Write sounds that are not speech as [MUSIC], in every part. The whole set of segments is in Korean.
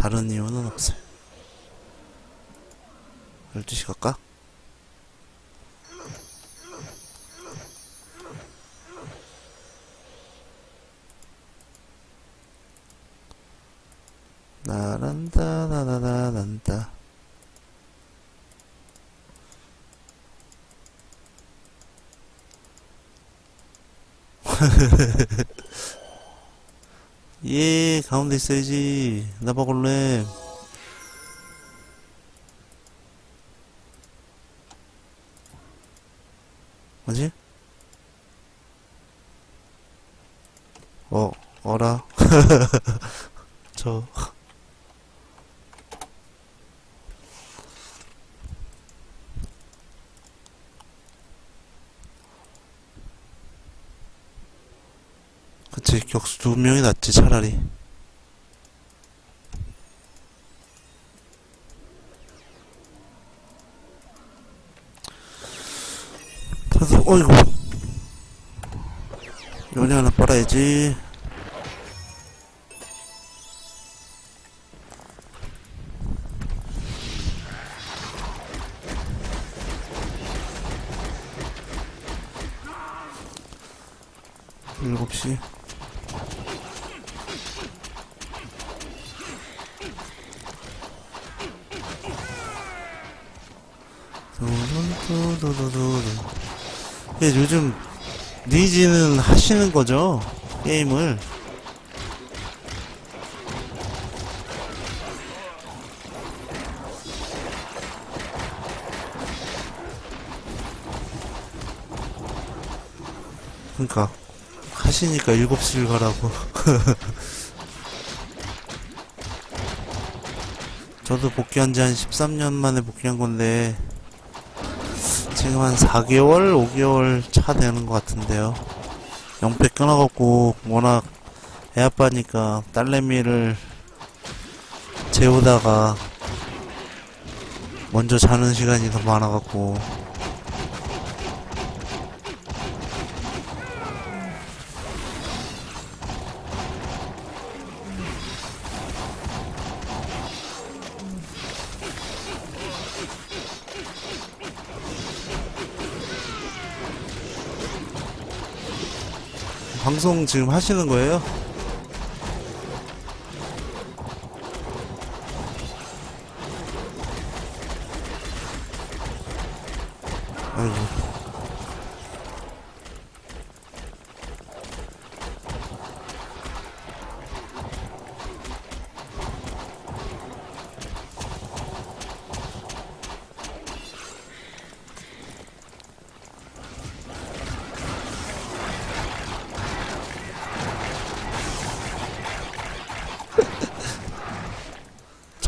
다른 이유는 없어요. 12시 갈까? 나란다 나나나란다 [LAUGHS] 예 가운데 있어야지. 나봐골래. 뭐지? 어 어라? [LAUGHS] 저 그치 격수 두 명이 낫지 차라리. 다들 어이구 요리 하나 빨아야지 두두두두두두. 예, 요즘 니지는 하시는 거죠? 게임을. 그러니까 하시니까 7시를 가라고. [LAUGHS] 저도 복귀한 지 한 13년 만에 복귀한 건데 지금 한 4개월, 5개월 차 되는 것 같은데요. 영패 끊어갖고 워낙 애 아빠니까 딸내미를 재우다가 먼저 자는 시간이 더 많아갖고 방송 지금 하시는 거예요?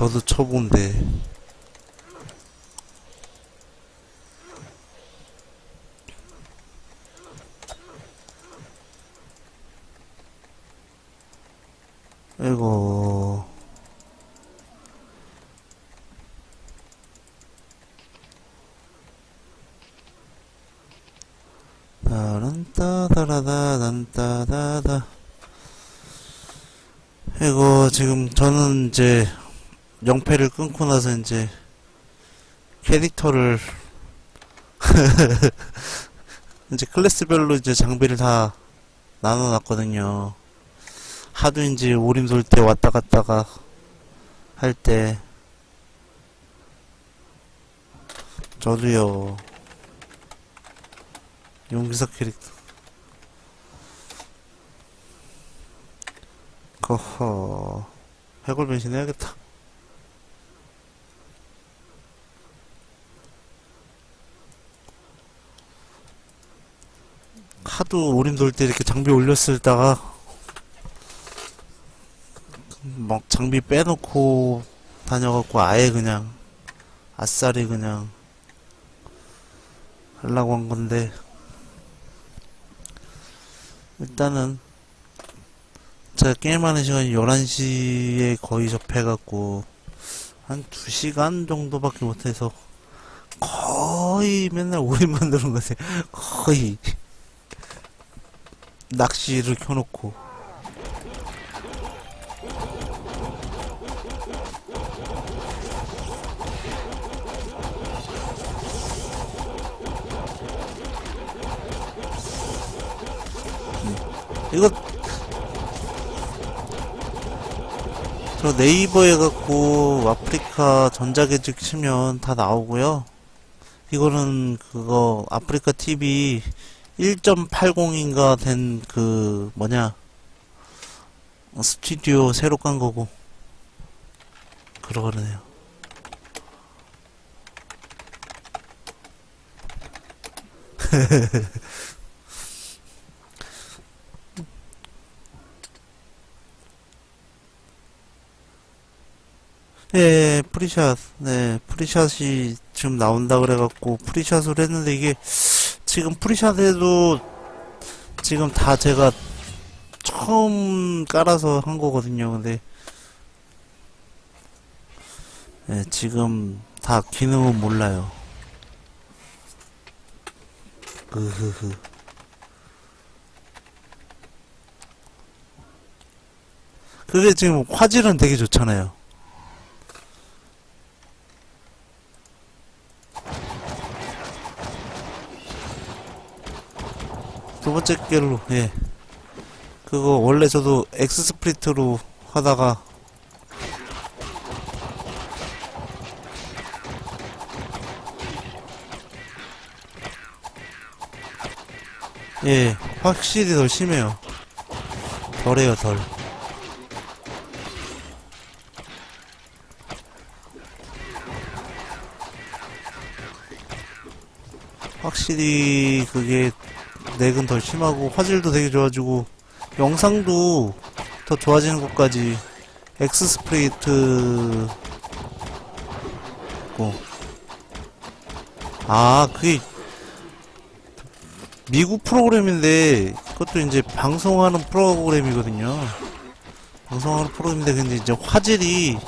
저도 초보인데. 아이고. 따란따다라다란따다다. 아이고 지금 저는 이제 영패를 끊고 나서 이제 캐릭터를 [LAUGHS] 이제 클래스별로 이제 장비를 다 나눠놨거든요. 하도 이제 오림 돌 때 왔다 갔다가 할 때 저도요 용기사 캐릭터 거허 해골 변신해야겠다. 하도 오림 돌 때 이렇게 장비 올렸을다가 막 장비 빼놓고 다녀갖고 아예 그냥 아싸리 그냥 하려고 한 건데 일단은 제가 게임하는 시간이 11시에 거의 접해갖고 한 2시간 정도밖에 못해서 거의 맨날 오림만 들은 거세요. 거의 낚시를 켜놓고. 음. 이거 저 네이버에 갖고 아프리카 전자계측 치면 다 나오고요. 이거는 그거 아프리카 TV 1.80인가 된 그 뭐냐 스튜디오 새로 깐 거고 그러네요. [LAUGHS] 예, 프리샷. 네, 프리샷이 지금 나온다 그래갖고 프리샷을 했는데 이게 지금 프리샷에도 지금 다 제가 처음 깔아서 한 거거든요. 근데 예, 지금 다 기능은 몰라요. 으흐흐. 그게 지금 화질은 되게 좋잖아요. 두 번째 결로, 예. 그거 원래 저도 엑스 스프리트로 하다가 예, 확실히 덜 심해요. 덜해요, 덜. 확실히 그게 넥은 덜 심하고 화질도 되게 좋아지고 영상도 더 좋아지는 것까지 엑스 스프레이트 고. 아 그게 미국 프로그램인데 그것도 이제 방송하는 프로그램이거든요 방송하는 프로그램인데 근데 이제 화질이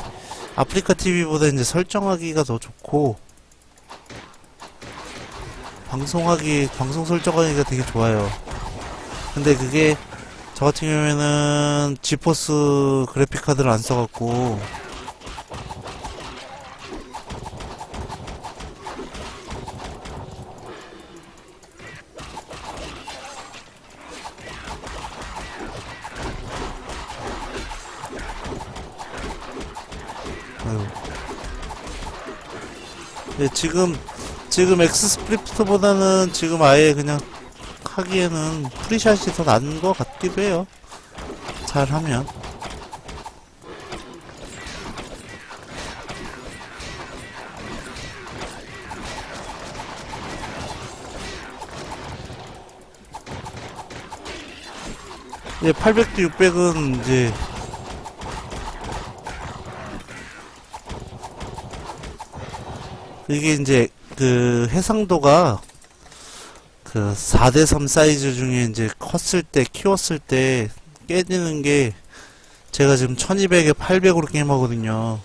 아프리카 TV보다 이제 설정하기가 더 좋고 방송하기, 방송 설정하기가 되게 좋아요. 근데 그게, 저 같은 경우에는 지포스 그래픽 카드를 안 써갖고, 지금, 지금 엑스 스프리프트보다는 지금 아예 그냥 하기에는 프리샷이 더 나은 것 같기도 해요. 잘 하면. 예, 800도 600은 이제 이게 이제 그 해상도가 그 4대3 사이즈 중에 이제 컸을 때 키웠을 때 깨지는 게 제가 지금 1200에 800으로 게임하거든요.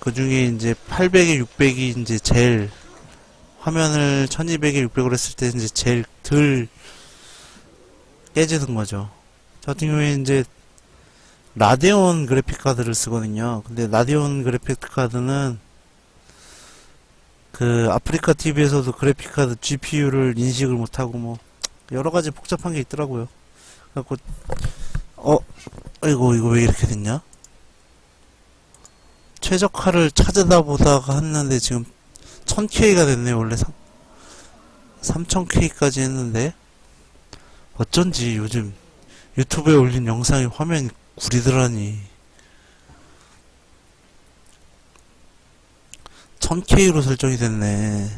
그 중에 이제 800에 600이 이제 제일 화면을 1200에 600으로 했을 때 이제 제일 덜 깨지는 거죠. 저 같은 경우에 이제 라데온 그래픽 카드를 쓰거든요. 근데 라데온 그래픽 카드는 그 아프리카 TV에서도 그래픽 카드 GPU를 인식을 못하고 뭐 여러 가지 복잡한 게 있더라고요. 그래갖고 어 아이고 이거 왜 이렇게 됐냐? 최적화를 찾아다 보다가 했는데 지금 1000K가 됐네 원래 3000K까지 했는데 어쩐지 요즘 유튜브에 올린 영상이 화면이 구리더라니 1000K로 설정이 됐네.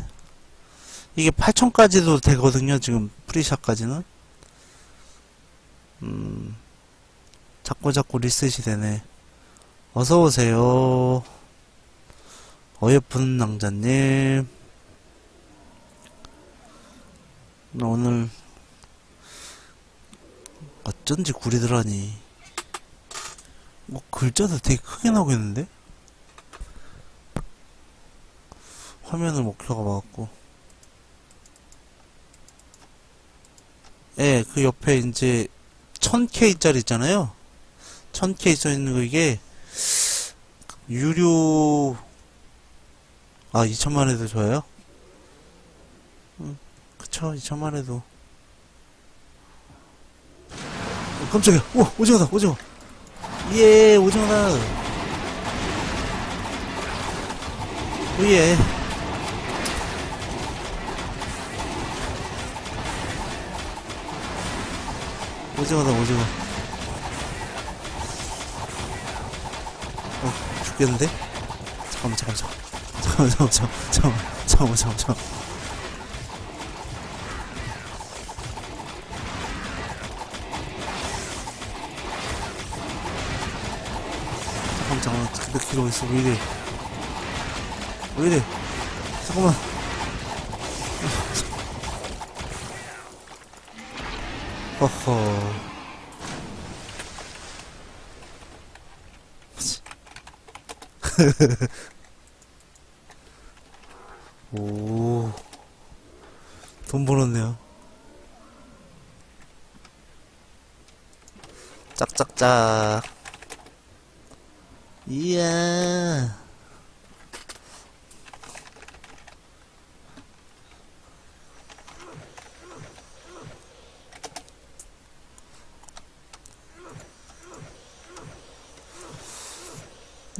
이게 8000까지도 되거든요, 지금 프리샷까지는. 음, 자꾸 자꾸 리셋이 되네. 어서오세요. 어여쁜 낭자님. 오늘, 어쩐지 구리더라니. 뭐, 글자도 되게 크게 나오고 있는데? 화면을 목표가 막았고 예, 그 옆에 이제 1000K짜리 있잖아요 1000K 써있는 거 이게 유료 아 2천만 해도 좋아요? 음, 그쵸 2천만 해도 깜짝이야. 오, 오징어다, 오징어. 예, 오징어다. 오예. 오징어다, 오징어. 어, 죽겠는데? 잠깐만, 잠깐만, 잠깐만. 잠깐만, 잠깐만, 잠깐만, 잠깐만, 잠깐만, 잠깐만. 잠깐만. 근데 길 어딨어? 왜 이래? 왜 이래? 잠깐만. 허허. [LAUGHS] 오. 돈 벌었네요. 짝짝짝. 이야.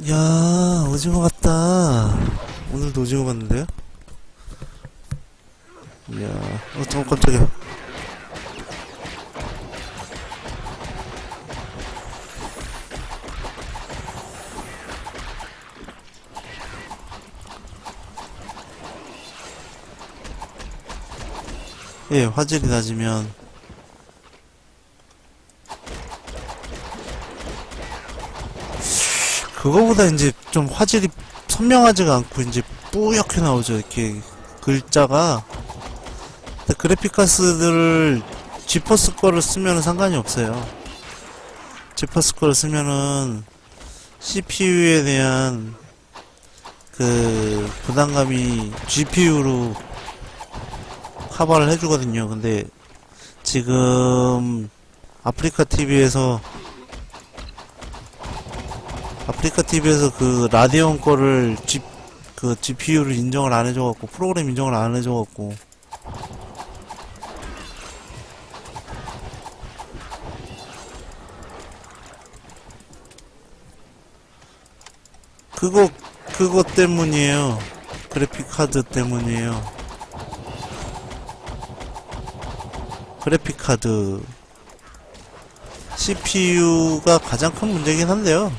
야, 오징어 같다. 오늘도 오징어 봤는데요? 이야, 어, 잠깐 깜짝이야. 예, 화질이 낮으면 그거보다 이제 좀 화질이 선명하지가 않고 이제 뿌옇게 나오죠. 이렇게 글자가. 그래픽 카드를 지퍼스 거를 쓰면 상관이 없어요. 지퍼스 거를 쓰면은 CPU에 대한 그 부담감이 GPU로 커버를 해주거든요. 근데 지금 아프리카 TV에서 아프리카 TV에서 그 라데온 거를 G, 그 GPU를 인정을 안 해줘갖고 프로그램 인정을 안 해줘갖고 그거 그거 때문이에요. 그래픽 카드 때문이에요. 그래픽 카드 CPU가 가장 큰 문제긴 한데요.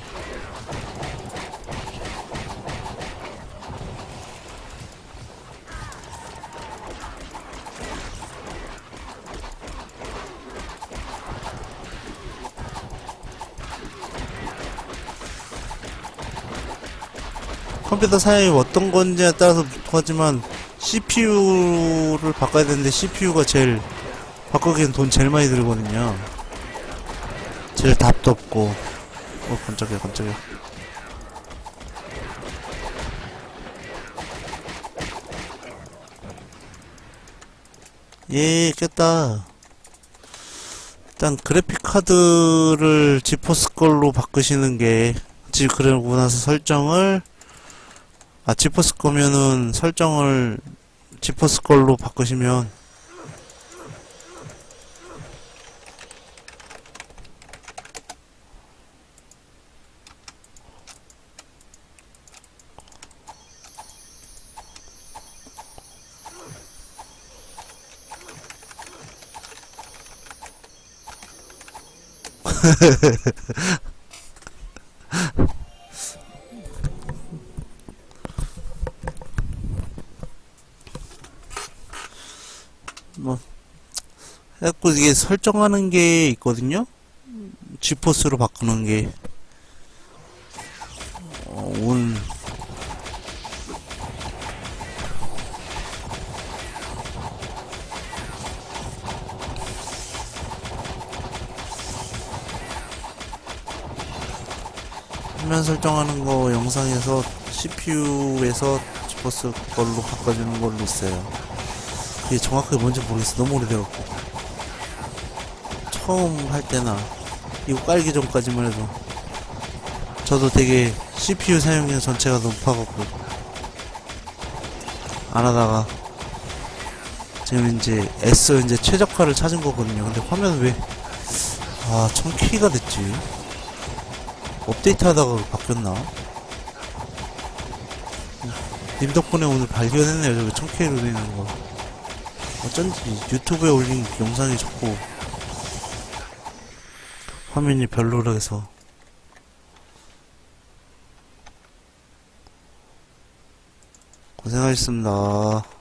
컴퓨터 사양이 어떤 건지에 따라서 하지만 CPU를 바꿔야 되는데 CPU가 제일 바꾸기엔 돈 제일 많이 들거든요. 제일 답도 없고. 어, 깜짝이야, 깜짝이야. 예, 깼다. 일단 그래픽 카드를 지포스 걸로 바꾸시는 게, 지금 그러고 나서 설정을, 아, 지포스 거면은 설정을 지포스 걸로 바꾸시면 [LAUGHS] 해갖고 이게 설정하는 게 있거든요. 지포스로 바꾸는 게 어, 온 화면 설정하는 거 영상에서 CPU에서 지포스 걸로 바꿔주는 걸로 있어요. 그게 정확하게 뭔지 모르겠어. 너무 오래돼갖고. 처음 할 때나 이거 깔기 전까지만 해도 저도 되게 CPU 사용량 전체가 높아갖고 안 하다가 지금 이제 S 이제 최적화를 찾은 거거든요. 근데 화면 왜 아, 참 키가 됐지? 업데이트 하다가 바뀌었나? 님 덕분에 오늘 발견했네요. 저기 1000K로 되는 거. 어쩐지 유튜브에 올린 영상이 자꾸 화면이 별로라 해서 고생하셨습니다.